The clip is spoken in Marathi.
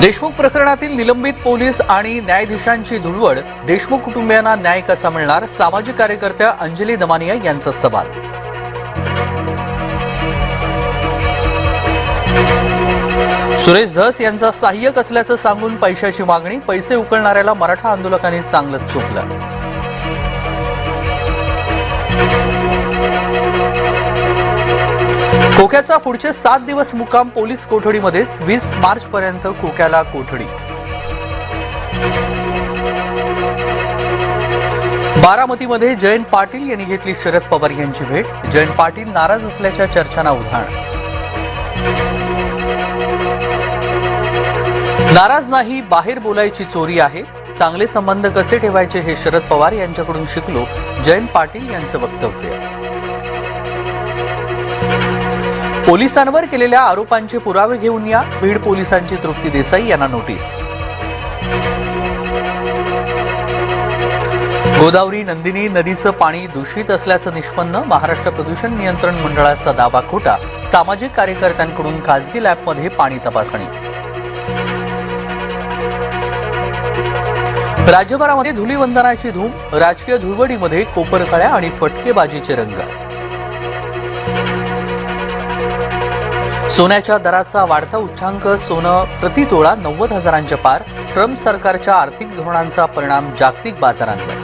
देशमुख प्रकरणातील निलंबित पोलीस आणि न्यायाधीशांची धुळवड देशमुख कुटुंबियांना न्याय कसा मिळणार? सामाजिक कार्यकर्त्या अंजली दमानिया यांचा सवाल. सुरेश धस यांचा सहाय्यक असल्याचं सांगून पैशाची मागणी पैसे उकळणाऱ्याला मराठा आंदोलकांनी चांगलंच चुकलं खोक्याचा पुढचे सात दिवस मुक्काम पोलीस कोठडीमध्येच वीस मार्च पर्यंत खोक्याला कोठडी. बारामतीमध्ये जयंत पाटील यांनी घेतली शरद पवार यांची भेट. जयंत पाटील नाराज असल्याच्या चर्चांना उधाण. नाराज नाही बाहेर बोलायची चोरी आहे. चांगले संबंध कसे ठेवायचे हे शरद पवार यांच्याकडून शिकलो. जयंत पाटील यांचं वक्तव्य. पोलिसांवर केलेल्या आरोपांचे पुरावे घेऊन या बीड पोलिसांची तृप्ती देसाई यांना नोटीस. गोदावरी नंदिनी नदीचं पाणी दूषित असल्याचं निष्पन्न महाराष्ट्र प्रदूषण नियंत्रण मंडळाचा दावा खोटा सामाजिक कार्यकर्त्यांकडून खासगी लॅबमध्ये पाणी तपासणी. राज्यभरामध्ये धुलीवंदनाची धूम राजकीय धुळवडीमध्ये कोपरकळ्या आणि फटकेबाजीचे रंग. सोन्याच्या दराचा वाढता उच्चांक सोनं प्रति तोळा नव्वद हजारांच्या पार ट्रम्प सरकारच्या आर्थिक धोरणांचा परिणाम जागतिक बाजारांवर.